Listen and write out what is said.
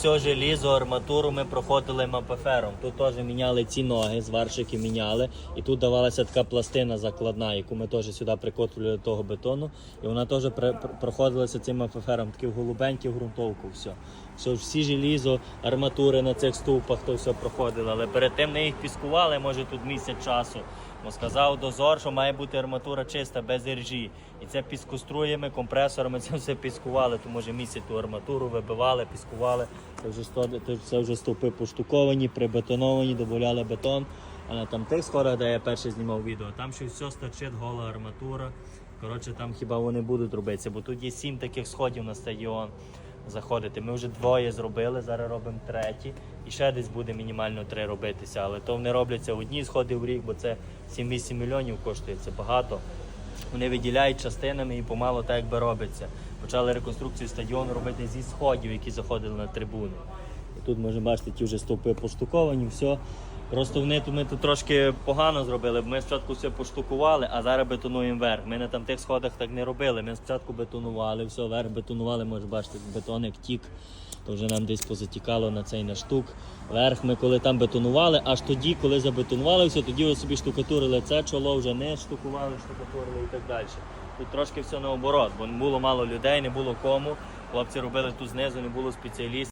все желізо, арматуру ми проходили мапефером. Тут теж міняли ці ноги, зварщики міняли. І тут давалася така пластина закладна, яку ми теж сюди прикотували до того бетону. І вона теж проходилася цим мапефером, такі в голубенькі в ґрунтовку. Все. Все, всі желізо, арматури на цих стовпах, то все проходило. Але перед тим ми їх піскували, може тут місяць часу. Бо сказав дозор, що має бути арматура чиста, без іржі. І це піскоструями, компресорами це все піскували, то може місяць ту арматуру вибивали, піскували. Це вже, це- вже стовпи поштуковані, прибетоновані, додавали бетон. А на там тих сходах, де я перше знімав відео, там ще все стачить гола арматура. Коротше, там хіба вони будуть робитися, бо тут є сім таких сходів на стадіон заходити. Ми вже двоє зробили, зараз робимо треті. І ще десь буде мінімально три робитися. Але то вони робляться одні сходи в рік, бо це 7-8 мільйонів коштує, це багато. Вони виділяють частинами і помало так якби робиться. Почали реконструкцію стадіону робити зі сходів, які заходили на трибуни. Тут можна бачити, ті вже стовпи поштуковані, все. Просто вони ми тут трошки погано зробили. Ми спочатку все поштукували, а зараз бетонуємо верх. Ми на там тих сходах так не робили. Ми спочатку бетонували, все, верх бетонували, може бачити, бетон як тік. То вже нам десь позатікало на цей на штук. Верх ми коли там бетонували, аж тоді, коли забетонували все, тоді ви собі штукатурили це чоло, вже не штукували, штукатурили і так далі. Тут трошки все наоборот, бо було мало людей, не було кому. Хлопці робили тут знизу, не було спеціалістів.